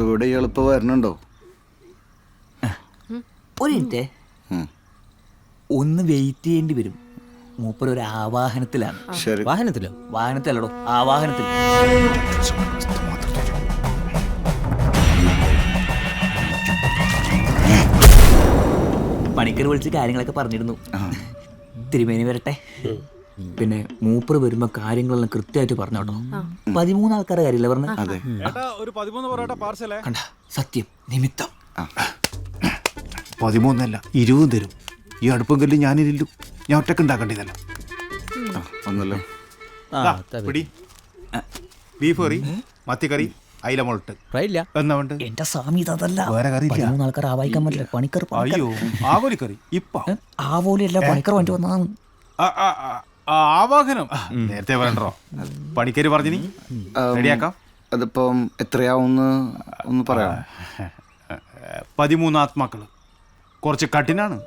ഇവിടെ എളുപ്പം വരണുണ്ടോ? ഒരു മിനിറ്റ്. ഒന്ന് വെയിറ്റ് ചെയ്യേണ്ടി വരും. മൂപ്പർ ഒരു ആവാഹനത്തിലാണ്. ശരി. വാഹനത്തിലോ? വാഹനത്തിലല്ലോ ആവാഹനത്തിൽ. പണിക്കർ വിളിച്ച് കാര്യങ്ങളൊക്കെ പറഞ്ഞിരുന്നു. തിരുമേനി വരട്ടെ. പിന്നെ മൂപ്പർ വരുമ്പോ കാര്യങ്ങളെല്ലാം കൃത്യമായിട്ട് പറഞ്ഞോട്ടോ പതിമൂന്ന് ആൾക്കാരെ കാര്യമില്ല പറഞ്ഞ? കണ്ട സത്യം നിമിത്തം. പതിമൂന്നല്ല ഇരുപതും തരും. ഈ അടുപ്പം കല്ല് ഞാനിരില്ലു ഞാൻ ഒറ്റയ്ക്ക് ഉണ്ടാക്കേണ്ടതല്ല. പിടി. ബീഫ് കറി മത്തിക്കറി അയില മുളട്ട്. ഫ്രൈ ഇല്ല എന്നാ വേണ്ട എന്റെ സ്വാമി അതല്ല വേറെ കറി ആൾക്കാർ പറ്റില്ല. പണിക്കർ. അയ്യോ ആവോലി കറി. ഇപ്പ? ആവോലിയല്ല പണിക്കർ വണ്ടി വന്നതാണ്. ആവാഹനം. നേരത്തെ പറയണ്ടോ? പണിക്കര് പറഞ്ഞു റെഡിയാക്കാം. അതിപ്പം എത്രയാവും ഒന്ന് പറയാം പതിമൂന്ന് ആത്മാക്കൾ. കുറച്ച് കഠിനാണ്.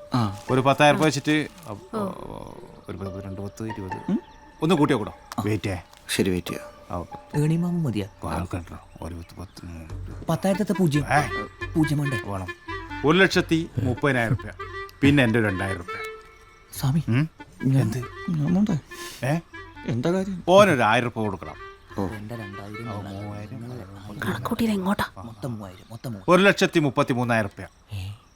ഒരു പത്തായിരം രൂപ വെച്ചിട്ട് ഒരു പത്ത്, രണ്ട് പത്ത് ഇരുപത്. ഒന്ന് കൂട്ടിയോ കൂടോ? വെയിറ്റേ ശരി വെയിറ്റ് ചെയ്യാം. ഏണിമാമ മതിയാ? ആൾക്കണ്ടോ ഒരു പത്ത് പത്ത് ഉം. പത്തായിരത്തെ പൂജ്യം. ഏ, പൂജ്യം വേണ്ടേ? വേണം. ഒരു ലക്ഷത്തി മുപ്പതിനായിരം രൂപ. പിന്നെ എന്റെ രണ്ടായിരം രൂപ. സ്വാമി? എന്ത്. ഏ? എന്താ കാര്യം? ഓനൊരു ആയിരം റുപ്യ കൊടുക്കണം കണക്കൂട്ടിയത് എങ്ങോട്ടാ? ഒരു ലക്ഷത്തി മുപ്പത്തി മൂന്നായിരം റുപ്യ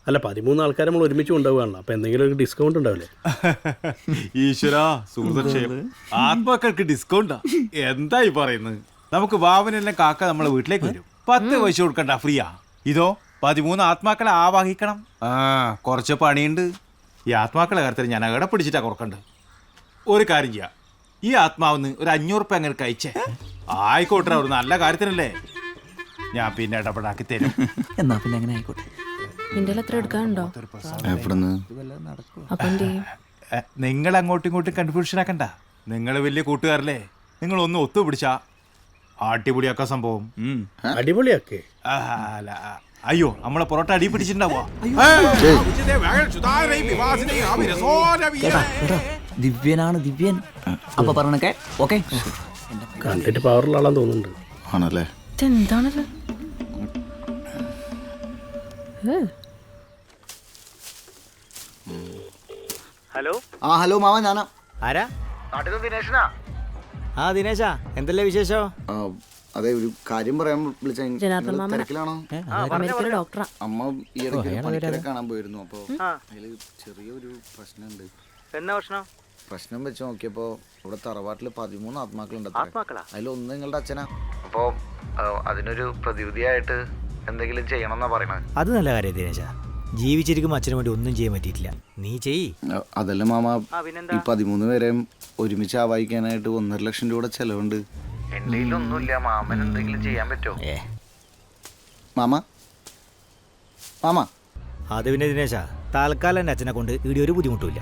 അല്ല പതിമൂന്ന് ആൾക്കാർ നമ്മൾ ഒരുമിച്ച് കൊണ്ടുപോകാണല്ലോ. അപ്പൊ എന്തെങ്കിലും ഒരു ഡിസ്കൗണ്ട് ഉണ്ടാവില്ലേ? ഈശ്വര സുഹൃതക്ഷേം ആത്മാക്കൾക്ക് ഡിസ്കൗണ്ടാ എന്തായി പറയുന്നത്? നമുക്ക് വാവനെല്ലാം കാക്ക നമ്മളെ വീട്ടിലേക്ക് വരും. പത്ത് പൈസ കൊടുക്കണ്ട ഫ്രീയാ. ഇതോ പതിമൂന്ന് ആത്മാക്കളെ ആവാഹിക്കണം. ആ കുറച്ച് പണിയുണ്ട്. ഈ ആത്മാക്കളെ കാര്യത്തിൽ ഞാൻ അകടെ പിടിച്ചിട്ടാ കുറക്കണ്ട്? ഒരു കാര്യം ചെയ്യാം. ഈ ആത്മാവെന്ന് ഒരു അഞ്ഞൂറ് രൂപ അങ്ങനെ കഴിച്ചേ. ആയിക്കോട്ടെ ഒരു നല്ല കാര്യത്തിനല്ലേ? ഞാൻ പിന്നെ ഇടപെടാക്കി തരും. എന്നാ പിന്നെ അങ്ങനെ ആയിക്കോട്ടെ. നിന്റെ എത്ര എടുക്കാനുണ്ടോ? എവിടുന്ന്? അപ്പൊ എന്ത് ചെയ്യും? എ, നിങ്ങൾ അങ്ങോട്ടും ഇങ്ങോട്ടും കൺഫ്യൂഷൻ ആക്കണ്ട. നിങ്ങൾ വലിയ കൂട്ടുകാരല്ലേ? നിങ്ങൾ ഒന്ന് ഒത്തുപിടിച്ചാ. അടിപൊളിയാക്ക സംഭവം. അടിപൊളിയാക്കേ അല്ല, അയ്യോ നമ്മളെ പൊറോട്ട അടി പിടിച്ചിട്ടുണ്ടാവോ ദിവ്യനാണ് ദിവ്യൻ. അപ്പൊ പറഞ്ഞൊക്കെ ഓക്കെ? കണ്ടിട്ട് പവറുള്ള ആളാന്ന് തോന്നുന്നുണ്ട്. ആണല്ലേ? ഇതെന്താണത്? ആ ഹലോ മാമ ഞാനാ. ആരാ? ആ ദിനേശാ. എന്തല്ലേ വിശേഷോ? ആ, അതെ ഒരു കാര്യം പറയാൻ വിളിച്ചാണോ. തിരക്കിലാണോ? ഡോക്ടറാ. അമ്മ ഈ ഇടയ്ക്ക് പണിക്കരെ കാണാൻ പോയിരുന്നു. അപ്പൊ അതിൽ ചെറിയൊരു പ്രശ്നമുണ്ട്. എന്നാ പ്രശ്നം? പ്രശ്നം വെച്ച് നോക്കിയപ്പോ ഇവിടെ തറവാട്ടിൽ പതിമൂന്ന് ആത്മാക്കളുണ്ട് അതിലൊന്ന് നിങ്ങളുടെ അച്ഛനാ? അപ്പോ അതിനൊരു പ്രതിവിധിയായിട്ട് എന്തെങ്കിലും ചെയ്യണമെന്നാ പറയണത്. അത് നല്ല കാര്യം ദിനേശ. ജീവിച്ചിരിക്കും അച്ഛനും വേണ്ടി ഒന്നും ചെയ്യാൻ പറ്റിയിട്ടില്ല. നീ ചെയ്. അതല്ല മാമ. ഈ പതിമൂന്ന് പേരെയും ഒരുമിച്ച് ആവാഹിക്കാനായിട്ട് ഒന്നര ലക്ഷം രൂപ ചെലവുണ്ട്. എന്റെ മാമൻ എന്തെങ്കിലും ചെയ്യാൻ പറ്റുമോ? ഏ. മാമ? മാമ? അത് പിന്നെ ദിനേശാ തൽക്കാലം എന്റെ അച്ഛനെ കൊണ്ട് ഇവിടെ ഒരു ബുദ്ധിമുട്ടില്ല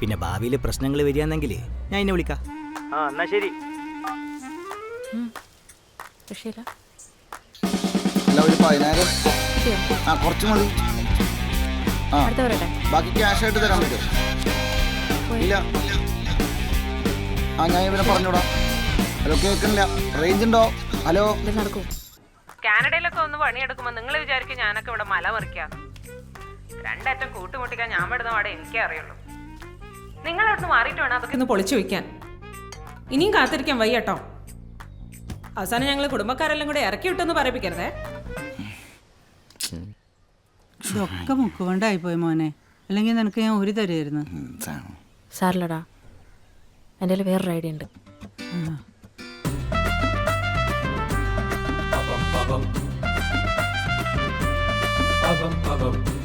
പിന്നെ ഭാവിയിൽ പ്രശ്നങ്ങൾ വരികയാണെങ്കിൽ ഞാൻ എന്നെ വിളിക്കാം. ആ എന്നാ ശരി. രക്ഷയില്ല അല്ല ഒരു പതിനായിരം. ആ കുറച്ച് മതി. ആ അടുത്ത പറയട്ടെ. ബാക്കി ക്യാഷ് ആയിട്ട് തരാൻ പറ്റുമോ? ഇല്ല. ആ ഞാൻ ഇവനെ പറഞ്ഞോടാ ഹലോ കേൾക്കുന്നില്ല. റേഞ്ച് ഉണ്ടോ? ഹലോ? നടക്കൂ. കാനഡയിലൊക്കെ ഒന്ന് പണിയെടുക്കുമ്പോൾ നിങ്ങൾ വിചാരിക്കും ഞാനൊക്കെ ഇവിടെ മല മറിക്കാം രണ്ടറ്റം കൂട്ടുമുട്ടിക്കാൻ ഞാൻ പെടുന്ന പാടെ എനിക്കേ അറിയുള്ളൂ. നിങ്ങൾ അവിടുന്ന് മാറിയിട്ട് വേണം അതൊക്കെ ഒന്ന് പൊളിച്ചു വയ്ക്കാൻ. ഇനിയും കാത്തിരിക്കാൻ വയ്യട്ടോ. അവസാനം ഞങ്ങൾ കുടുംബക്കാരെല്ലാം കൂടെ ഇറക്കി വിട്ടെന്ന് പറയിപ്പിക്കരുതേ. ഇതൊക്കെ മുക്കുകൊണ്ടായിപ്പോയി മോനെ. അല്ലെങ്കിൽ നിനക്ക് ഞാൻ ഒരു തരുമായിരുന്നു സാറിലടാ എന്റെ വേറൊരു ഐഡിയ ഉണ്ട്. love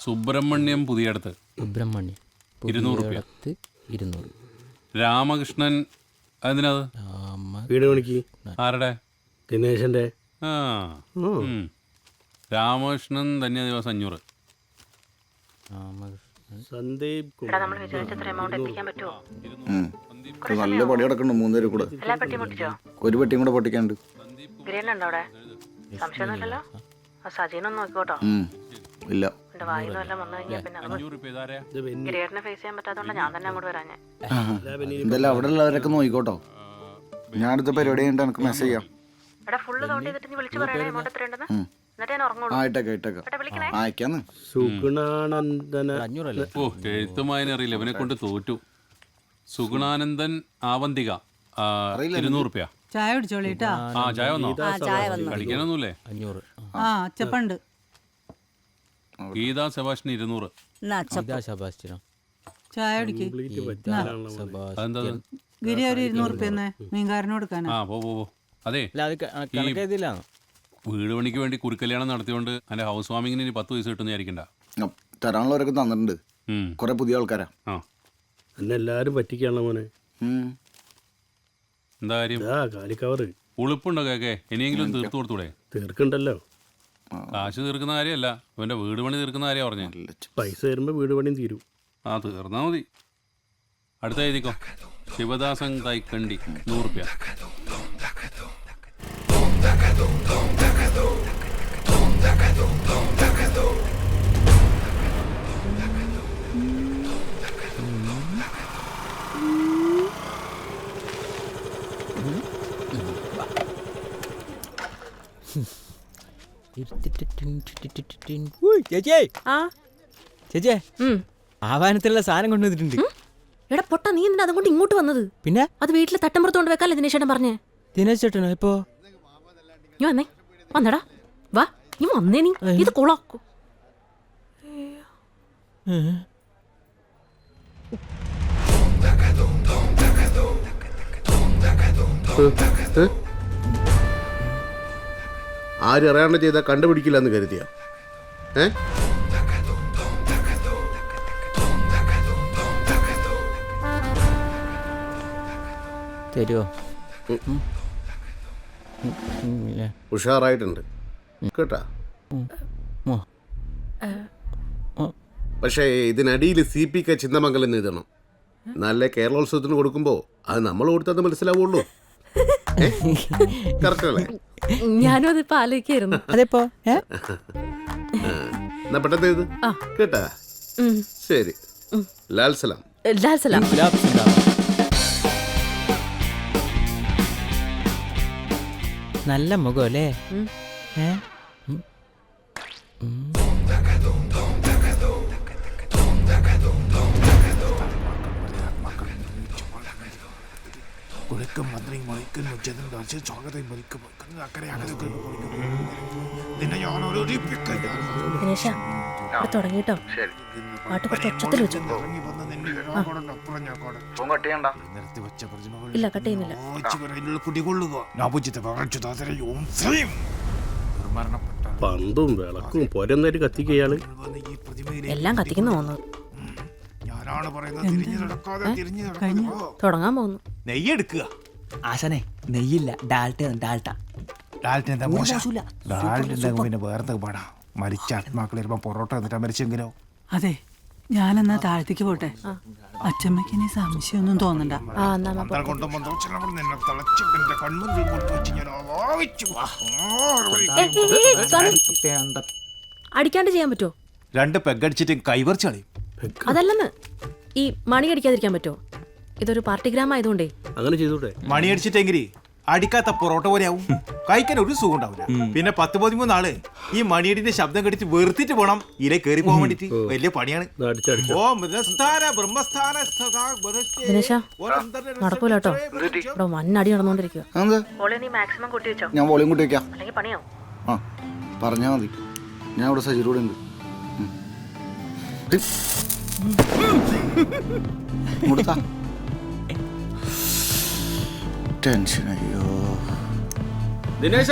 സുബ്രഹ്മണ്യം പുതിയടത്ത്. സുബ്രഹ്മണ്യം. ഇരുന്നൂറ് റുപ്യ. പുതിയടത്ത് ഇരുന്നൂറ്. രാമകൃഷ്ണൻ അതിനത്? വീട് പണിക്ക്. ആരുടെ? ദിനേശന്റെ. ആ. ഉം. രാമകൃഷ്ണൻ തന്നെ ദിവസം അഞ്ഞൂറ്. സന്ദീപ് ഉം. ഇത് നല്ല പടി കിടക്കണ്ട മൂന്നുപേരും കൂടെ. ഒരു പെട്ടിയും കൂടെ പൊട്ടിക്കാണ്ട് ഗ്രേനുണ്ടോ അവിടെ? സംശയമൊന്നുമില്ലല്ലോ? ആ സജീനൊന്ന് നോക്കിക്കോട്ടോ. ഉം. ഇല്ല. എന്റെ വായിന്ന് വല്ലതും വന്നു കഴിഞ്ഞാൽ പിന്നെ അത് അഞ്ഞൂറ് റുപ്യ ഇതാരാ? ഫേസ് ചെയ്യാൻ പറ്റാത്തതുകൊണ്ട് ഞാൻ തന്നെ അങ്ങോട്ട് വരാഞ്ഞേ. ഇതെല്ലാം അവിടെ ഉള്ളവരൊക്കെ നോക്കിക്കോട്ടോ. ഞാൻ അടുത്ത പരിപാടി കഴിഞ്ഞിട്ട് എനിക്ക് മെസ്സേജ് ചെയ്യാം. എടാ ഫുള്ള് കൗണ്ട് ചെയ്തിട്ട് നീ വിളിച്ചു പറയണേ എമൗണ്ട് എത്ര ഉണ്ടെന്ന് എന്നിട്ട് ഞാൻ ഉറങ്ങുള്ളൂ. ആയിട്ടേക്കാം ആയിട്ടേക്കാം എടാ വിളിക്കണേ? അയക്കാന്ന്. സുഗുണാനന്ദന അഞ്ഞൂറല്ലേ? ഓ എഴുത്തും അറിയില്ല. ഇവനെ കൊണ്ട് തോറ്റു. സുഗുണാനന്ദൻ ആവന്തിക. ആ, ഇരുന്നൂറ് റുപ്യ. ചായ കുടിച്ചോളിട്ടാ ആ ചായ വന്നോ. കളിക്കാനൊന്നുമില്ലേ? അഞ്ഞൂറ്. ആ അച്ചപ്പണ്ട്. ഗീതാ സെബാസ്റ്റിന് ഇരുന്നൂറ്. ചായ കുടിക്ക്. അതെന്താ? അത്? ഗിരി ഒരു ഇരുന്നൂറ് റുപ്യ തന്നെ മീൻകാരന് കൊടുക്കാനാ? ആ പോ പോ പോ. അതെ. അല്ല അത് ക- കണക്ക് എഴുതിയില്ലാന്നോ വീട് പണിക്ക് വേണ്ടി കുരുക്കല്യാണം നടത്തിയോണ്ട് അതിന്റെ ഹൗസ് വാമിങ്ങിന് ഇനി പത്ത് പൈസ കിട്ടുന്ന വിചാരിക്കണ്ട. തരാനുള്ളവരൊക്കെ തന്നിട്ടുണ്ട്. ഉം. കുറെ പുതിയ ആൾക്കാരാ. ആ. എന്നെ എല്ലാരും പറ്റിക്കാണല്ലോ മോനെ. ഉം. എന്താ കാര്യം? ഇതാ കാലിക്കവറ്. ഉളുപ്പുണ്ടോ കേക്കെ? ഇനിയെങ്കിലും തീർത്തു കൊടുത്തൂടെ? തീർക്കണ്ടല്ലോ. കാശ് തീർക്കുന്ന കാര്യമല്ല. ഇവന്റെ വീട് പണി തീർക്കുന്ന കാര്യം പറഞ്ഞു. പൈസ തരുമ്പോ വീട് പണിയും തീരും. ആ തീർന്നാ മതി. അടുത്ത എഴുതിക്കോ. ശിവദാസൻ തൈക്കണ്ടി നൂറുപ്യ. ഉയ്, ആ ചേച്ചിയേ. ആവാനത്തിലുള്ള സാധനം കൊണ്ടുവന്നിട്ടുണ്ട് എടാ പൊട്ട നീ എന്തിനാ അതുകൊണ്ട് ഇങ്ങോട്ട് വന്നത് പിന്നെ അത് വീട്ടിലെ തട്ടമ്പുറത്ത് കൊണ്ട് വെക്കാല്ലേ ദിനേശേട്ടൻ പറഞ്ഞേ ദിനേശ് ചേട്ടനോ ഇപ്പോ നീ വന്നേ വന്നടാ വാ നീ വന്നേ നീ ഇത് കൊളാക്കോ ആരും അറിയാണ്ട് ചെയ്താൽ കണ്ടുപിടിക്കില്ല എന്ന് കരുതിയ? ഏ? തരുമോ ഉഷാറായിട്ടുണ്ട്. കേട്ടാ? പക്ഷേ ഇതിനടിയിൽ സി പി കെ ചിന്തമംഗലം എന്ന് എഴുതണം. നല്ല കേരളോത്സവത്തിന് കൊടുക്കുമ്പോ അത് നമ്മൾ കൊടുത്തത് മനസ്സിലാവുള്ളൂ. കറക്റ്റ് അല്ലേ? ഞാനും അതിപ്പോ ആലോചിക്കായിരുന്നു. അതെപ്പോ? ഏ? എന്നാ പെട്ടെന്ന്. കേട്ടാ? ഉം. ശരി. ലാൽ സലാം. ലാൽ സലാം. ദിനേശ തുടങ്ങിട്ടോ പാട്ട് കുറച്ച് ഒച്ചത്തിൽ വെച്ചോ. ഫോൺ കട്ട് ചെയ്യണ്ട. ഇല്ല കട്ട് ചെയ്യുന്നില്ല. പന്തും വിളക്കും പൊരന്നേര് കത്തിക്കയാൾ എല്ലാം കത്തിക്കുന്ന തോന്നുന്നത് തുടങ്ങാൻ പോകുന്നു. നെയ്യെടുക്കുക. ആശാനെ നെയ്യില്ല ഡാൽട്ട ഡാൽട്ട പിന്നെ വേറെ പാടാ? മരിച്ച ആത്മാക്കൾ വരുമ്പോ പൊറോട്ട എന്നിട്ടാ മരിച്ചെങ്കിലോ? അതെ ഞാനെന്നാ താഴത്തേക്ക് പോട്ടെ? അച്ചമ്മയ്ക്ക് ഇനി സംശയമൊന്നും തോന്നണ്ട. ആ എന്നാ അമ്മ പോ. ഏയ്, ഏയ്, ഏയ്, സ്വാമി, അടിക്കാണ്ട് ചെയ്യാൻ പറ്റുമോ രണ്ട് പെഗ് അടിച്ചിട്ട് കളയും. അതല്ലെന്ന്. ഈ മണി അടിക്കാതിരിക്കാൻ പറ്റുമോ ഇതൊരു പാർട്ടിഗ്രാം ആയതുകൊണ്ടേ അങ്ങനെ ചെയ്തൂടെ മണി അടിച്ചിട്ടെങ്കിൽ അടിക്കാത്ത പൊറോട്ട പോലെ ആവും കഴിക്കാൻ ഒരു സുഖം ഉണ്ടാവില്ല പിന്നെ പത്ത് പതിമൂന്ന് ആൾ ഈ മണിയടിന്റെ ശബ്ദം കടിച്ച് വെറുത്തിട്ട് പോണം ഇല കേറി പോകാൻ വേണ്ടിട്ട് വലിയ പണിയാണ് നടക്കൂല കേട്ടോ ഇവിടെ വൻ അടി നടന്നുകൊണ്ടിരിക്കുക നീ മാക്സിമം കൂട്ടി വെച്ചോ ഞാൻ വോളിയം കൂട്ടി വെക്കാം അല്ലെങ്കിൽ പണിയാവും ആ പറഞ്ഞാ മതി ഞാൻ ഇവിടെ സജിലൂടെ ഉണ്ട്. ടെൻഷൻ അയ്യോ. ദിനേശ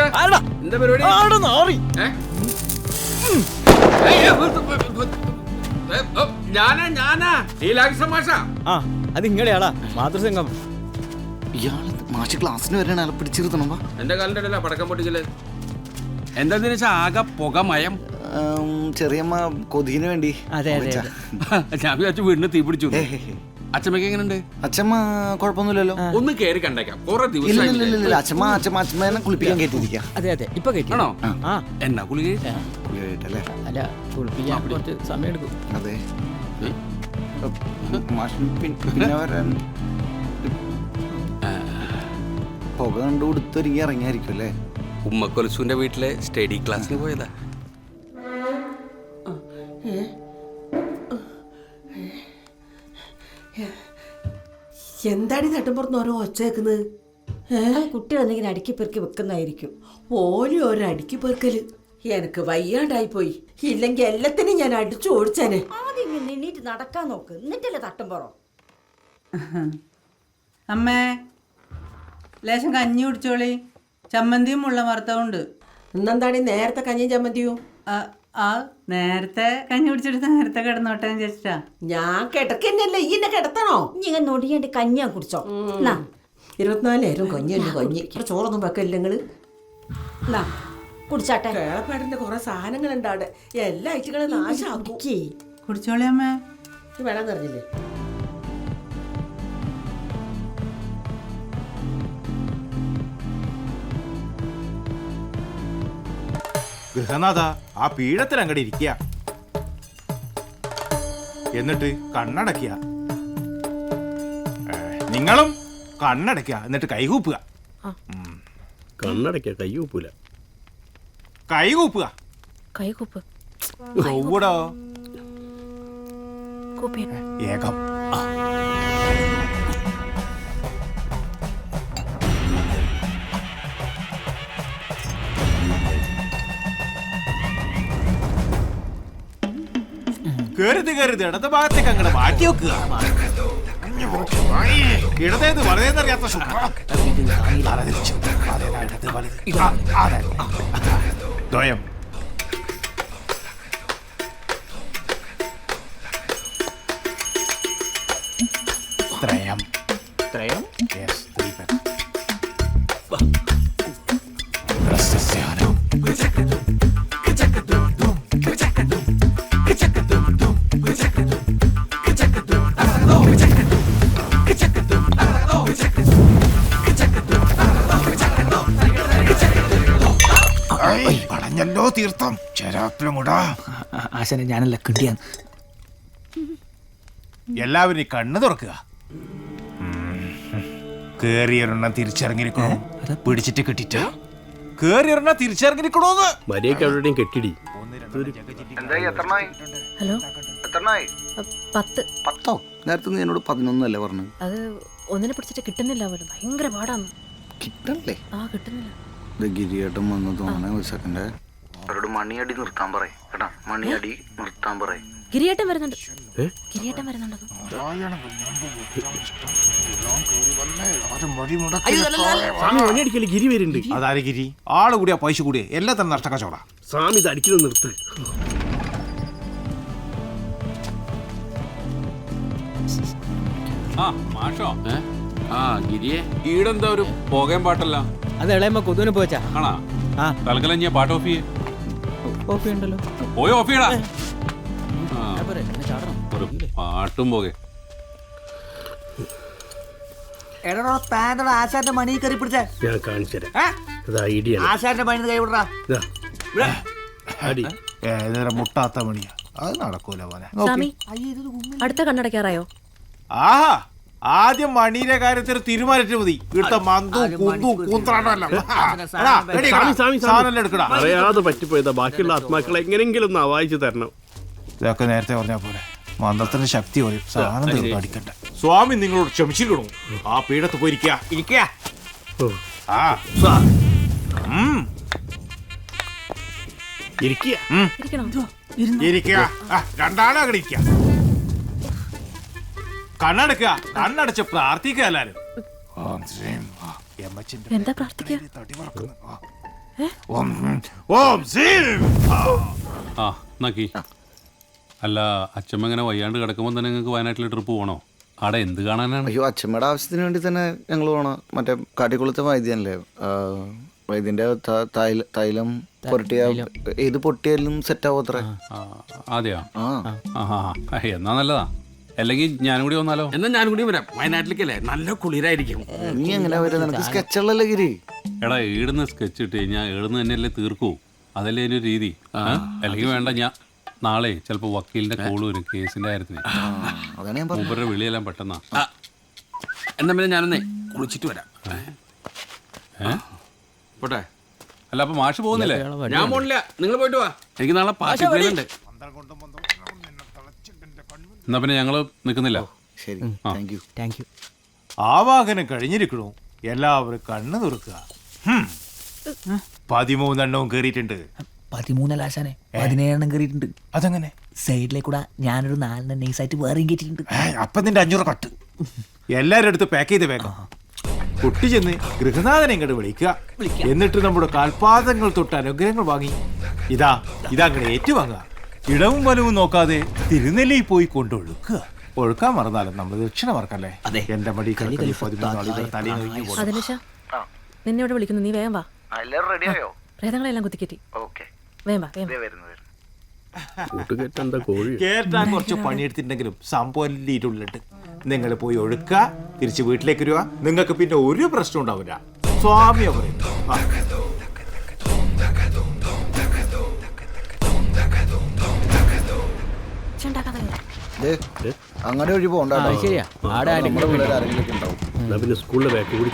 എന്താ പരിപാടി? ഞാനാ മാഷ. ആ അത് ഇങ്ങടെയാളാ മാതൃസംഘം. ഇയാൾ മാഷ് ക്ലാസ്സിന് വരണ ആളെ പിടിച്ചിരുത്തണം വാ. എന്റെ കാലിന്റെ ഇടയിലാ പടക്കം പൊട്ടിക്കൽ എന്താ ദിനേശ ആകെ പുകമയം ചെറിയമ്മ കൊതിന് വേണ്ടി അതെ, അതെ. ഞാൻ വിചാരിച്ചു വീടിന് തീ പിടിച്ചു അച്ഛമ്മക്ക് എങ്ങനെയുണ്ട് അച്ഛമ്മ കുഴപ്പമൊന്നുമില്ലല്ലോ. ഒന്ന് കേറി കണ്ടേക്കാം. കുറെ ഇല്ല ഇല്ല, ഇല്ല ദിവസം ഇല്ല. അച്ഛമ്മ അച്ഛമ്മ അച്ഛമ്മേനെ കുളിപ്പിക്കാൻ അതെ അതെ. ഇപ്പൊ ആണോ? ആ. എന്നാ കുളിക കുളിയായിട്ടല്ലേ? അല്ല കുളിപ്പിക്കാൻ കുറച്ച് സമയം എടുക്കും. അതെ. മാഷിന് പിൻ- പിന്നെ വരാൻ പുക കണ്ടു കൊടുത്തൊരുങ്ങി ഇറങ്ങിയായിരിക്കും അല്ലേ? ഉമ്മക്കൊലസുവിന്റെ വീട്ടിലെ സ്റ്റഡി ക്ലാസ്സിന് പോയതാ. എന്താടി തട്ടുമ്പുറത്ത് ഓരോ ഒച്ച വെക്കുന്നത് കുട്ടികൾ എന്തെങ്കിലും അടുക്കി പെറുക്കി വെക്കുന്നതായിരിക്കും. ഓലി ഓരോ അടുക്കി പെറുക്കൽ. എനിക്ക് വയ്യാണ്ടായി പോയി ഇല്ലെങ്കിൽ എല്ലാത്തിനും ഞാൻ അടിച്ചു ഓടിച്ചേനെ. ആദ്യം നിന്നിട്ട് നടക്കാൻ നോക്ക്. എന്നിട്ടല്ലേ തട്ടുംപുറം അമ്മേ ലേശം കഞ്ഞി കുടിച്ചോളി. ചമ്മന്തിയും മുള്ള വറുത്തവും ഉണ്ട്. ഇന്നെന്താണീ നേരത്തെ കഞ്ഞിയും ചമ്മന്തിയും? ആ നേരത്തെ കഞ്ഞി കുടിച്ചിട്ട് നേരത്തെ കിടന്നോട്ടെ ചേച്ചിട്ടാ ഞാൻ കിടക്കന്നല്ലേ ഈ എന്നെ കിടത്തണോ? ഇങ്ങനെ നൊടിയാണ്ട് കഞ്ഞിയാ കുടിച്ചോ. ഇരുപത്തിനാലായിരം ഇരുപത്തിനാല് നേരം കഞ്ഞിയുണ്ട് കഞ്ഞി. ഇത്ര ചോറൊന്നും വെക്കല്ല നിങ്ങൾ? കുടിച്ചാട്ടെ. കേളപ്പാടിന്റെ കുറെ സാധനങ്ങളുണ്ട് അവിടെ. എല്ലാ ഐറ്റങ്ങളും നാശാക്കി. കുടിച്ചോളിയമ്മേ കുടിച്ചോളി അമ്മേ. ഇത് വേണം നിറഞ്ഞില്ലേ ഗൃഹനാഥ ആ പീഠത്തിൽ അങ്ങടെ ഇരിക്കുക എന്നിട്ട് കണ്ണടക്കുക നിങ്ങളും കണ്ണടക്കുക എന്നിട്ട് കൈകൂപ്പുക. കണ്ണടക്കുക കൈകൂപ്പൂല. കൈകൂപ്പുക. കൈകൂപ്പ്. ഏകം. കരുത് കരുത് ഇടത് ഭാഗത്തേക്ക് അങ്ങോട്ട് മാറ്റി വെക്കുക. ഇടതേത് വലതേന്നറിയാത്ത. ദ്വയം. ത്രയം. ത്രയം? യെസ് ത്രീപൻ പടഞ്ഞല്ലോ കൂടാ. ആശാനെ ഞാനല്ല കിട്ടിയ എല്ലാവരും ഈ കണ്ണ് തുറക്കുക. കേറിയൊരെണ്ണം തിരിച്ചിറങ്ങിയിരിക്കണോ? പിടിച്ചിട്ട് കിട്ടിട്ട് കേറിയൊരെണ്ണം തിരിച്ചിറങ്ങിയിരിക്കണോന്ന്? മര്യാദയ്ക്ക് എവിടെയും കെട്ടിടി. ഹലോ? പത്ത്. പത്തോ? നേരത്തെ എന്നോട് പതിനൊന്നല്ലേ പറഞ്ഞു. അത് ഒന്നിനെ പിടിച്ചിട്ട് കിട്ടുന്നില്ല പോലും ഭയങ്കര പാടാന്ന്. കിട്ടണല്ലേ ആ കിട്ടുന്നില്ല. ഗിരിയേട്ടൻ വന്ന് തോന്നണേ ഒരു സെക്കൻഡ് അവരോട് മണിയടി നിർത്താൻ പറയും. കേട്ടാ? മണിയടി നിർത്താൻ പറയും. ഗിരിയേട്ടൻ വരുന്നുണ്ട്. ഗിരിയേട്ടൻ വരുന്നുണ്ട് സ്വാമി മണി അടിക്കൽ ഗിരി വരുന്നുണ്ട്. അതാരെ ഗിരി? ആൾ കൂടിയാ പൈസ കൂടിയ. എല്ലാ തന്നെ നഷ്ടക്കച്ചവട സ്വാമി ഇത് അടിക്കുന്നത് നിർത്ത്. ആ മാഷോ. ആ ഗിരിയെ. ഈടെന്താ ഒരു പോകാൻ പാട്ടല്ല? അത് ഇളയമ്മ കൊതുവിന് പോച്ചാ ആണാ? ആ. തൽക്കാലം ഞാൻ പാട്ട് ഓഫ് ചെയ്യേ. ഉണ്ടല്ലോ. പോയി ഓഫ് ചെയ്യടാ. ഒരു പാട്ടും പോകെ. എടോ താനോട് ആശാന്റെ മണി കയറി പിടിച്ചേ. ഞാൻ കാണിച്ചു തരാം. ഐഡിയ ആശാന്റെ മണി കൈ വിടറാ അടി. ഏതൊരു മുട്ടാത്ത മണിയാ. അത് നടക്കൂല പോലെ അടുത്ത കണ്ണടക്കാറായോ ആഹാ. ആദ്യം മണിയുടെ കാര്യത്തിൽ തീരുമാനിച്ചു മതി. ഇവിടുത്തെ മന്തു കുന്തു എടുക്കടാ. അറിയാതെ പറ്റിപ്പോയതാ. ബാക്കിയുള്ള ആത്മാക്കളെ എങ്ങനെങ്കിലും ഒന്ന് അവായിച്ചു തരണം. ഇതൊക്കെ നേരത്തെ പറഞ്ഞ പോലെ മന്ത്രത്തിന്റെ ശക്തി പറയും സാധനം തീർത്ത് അടിക്കട്ടെ. സ്വാമി നിങ്ങളോട് ക്ഷമിച്ചിരിക്കണു. ആ പീഠത്ത് പോയിരിക്കുക ഇരിക്കുക ഓ, ആ. ഉം, ഇരിക്കുക ഇരിക്കണോ? ഇരിക്കുക ആ, രണ്ടാളും അങ്ങനെ ഇരിക്കുക കണ്ണടക്കുക. കണ്ണടച്ച് പ്രാർത്ഥിക്കുക എല്ലാരും. എന്താ പ്രാർത്ഥിക്കുക? ആ. നക്കി. അല്ല അച്ഛമ്മ ഇങ്ങനെ വയ്യാണ്ട് കിടക്കുമ്പോൾ തന്നെ നിങ്ങൾക്ക് വയനാട്ടിൽ ട്രിപ്പ് പോകണോ അവിടെ എന്ത് കാണാനാണ്? അയ്യോ അച്ഛമ്മയുടെ ആവശ്യത്തിന് വേണ്ടി തന്നെ ഞങ്ങൾ പോകണം മറ്റേ കാട്ടിക്കുളത്തെ വൈദ്യനല്ലേ? വൈദ്യന്റെ തൈലം പൊരട്ടിയ ഏത് പൊട്ടിയാലും സെറ്റ് ആവോ അത്ര. ആ, അതെയോ ആ. എന്നാ നല്ലതാ. അല്ലെങ്കിൽ ഞാനും കൂടി വന്നാലോ? എന്നാ ഞാനും കൂടി വരാം. വയനാട്ടിലേക്കല്ലേ? നല്ല കുളിരായിരിക്കും. നീ എങ്ങനെ വരും? നിനക്ക് സ്കെച്ചുള്ളല്ലേ ഗിരി? എടാ ഈടുന്ന സ്കെച്ച് ഇട്ട് കഴിഞ്ഞാൽ ഏടുന്ന് തന്നെയല്ലേ തീർക്കൂ. അതല്ലേ ഒരു രീതി? അല്ലെങ്കിൽ വേണ്ട ഞാൻ നാളെ ചിലപ്പോ വക്കീലിന്റെ കോൾ വരും കേസിന്റെ കാര്യത്തിന്. അതാണ് ഞാൻ പറഞ്ഞത്. മൂപ്പരുടെ വിളിയെല്ലാം പെട്ടെന്നാ. ആ, എന്നാ പിന്നെ ഞാനൊന്നേ കുളിച്ചിട്ട് വരാം. ഏ? പോട്ടെ. അല്ല അപ്പൊ മാഷ് പോകുന്നില്ലേ? ഞാൻ പോണില്ല. നിങ്ങൾ പോയിട്ട് വാ. എനിക്ക് നാളെ പാർട്ടി ഉണ്ട് എന്നാ പിന്നെ ഞങ്ങൾ നിൽക്കുന്നില്ല. ശരി. താങ്ക് യു താങ്ക് യു ആവാഹനം കഴിഞ്ഞിരിക്കണു. എല്ലാവരും കണ്ണ് തുറക്കുക. പതിമൂന്നെണ്ണവും കേറിയിട്ടുണ്ട്. പതിമൂന്നല്ല ആശാനെ. പതിനേഴെണ്ണം കയറിയിട്ടുണ്ട് അതെങ്ങനെ? സൈഡിലേക്കൂടെ ഞാനൊരു നാലെണ്ണം നൈസായിട്ട് വേറെയും കയറ്റിയിട്ടുണ്ട് ഏയ്, അപ്പൊ നിന്റെ അഞ്ഞൂറ് കട്ട്. എല്ലാരും അടുത്ത് പാക്ക് ചെയ്ത് വേഗം. കുട്ടി ചെന്ന് ഗൃഹനാഥനെ ഇങ്ങോട്ട് വിളിക്കുക. എന്നിട്ട് നമ്മുടെ കാൽപാദങ്ങൾ തൊട്ട് അനുഗ്രഹങ്ങൾ വാങ്ങി. ഇതാ ഇതാ അങ്ങോട്ട് ഏറ്റുവാങ്ങുക. ഇടവും വലവും നോക്കാതെ തിരുനെല്ലി പോയി കൊണ്ടൊഴുക്കുക ഒഴുക്കാൻ മറന്നാലും നമ്മൾ ദക്ഷിണ മറക്കല്ലേ? അതെ. എന്റെ മടി അതിനുശ നിന്നെ ഇവിടെ വിളിക്കുന്നു. നീ വേഗം വാ. എല്ലാവരും റെഡിയായോ പ്രേതങ്ങളെല്ലാം കുത്തിക്കെറ്റി. ഓക്കെ. വേഗം വാ വേഗം വാ. വരുന്നു വരുന്നു. കൂട്ടുകെട്ട് എന്താ കോഴി? കേട്ടാൻ കുറച്ച് പണിയെടുത്തിട്ടുണ്ടെങ്കിലും സംഭവം എല്ലാം ഇരുള്ളിട്ട് നിങ്ങൾ പോയി ഒഴുക്കുക തിരിച്ച് വീട്ടിലേക്ക് വരിക നിങ്ങൾക്ക് പിന്നെ ഒരു പ്രശ്നം ഉണ്ടാവില്ല. സ്വാമിയോ പറയും ആ. അങ്ങനെ വഴി പോകണ്ട. ശരിയാ. ആടെ പിന്നെ സ്കൂളിലെ ബാക്ക് കൂടി.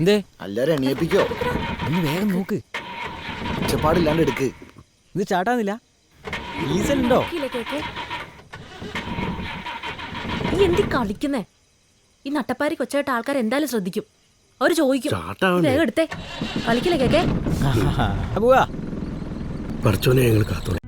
എന്തേ? എല്ലാരും ഒന്ന് വേഗം നോക്ക്. ഒച്ചപ്പാടില്ലാണ്ട് എടുക്ക്. ഇത് ചാട്ടാന്നില്ല? കേക്ക്? നീ എന്തി കളിക്കുന്നേ? ഈ നട്ടപ്പാരി കൊച്ചായിട്ട് ആൾക്കാർ എന്തായാലും ശ്രദ്ധിക്കും. അവർ ചോദിക്കും. വേഗം എടുത്തേ. കളിക്കില്ല കേക്കേ? പോവാ. പറച്ചോനെ ഞങ്ങൾ കാത്തോളാം.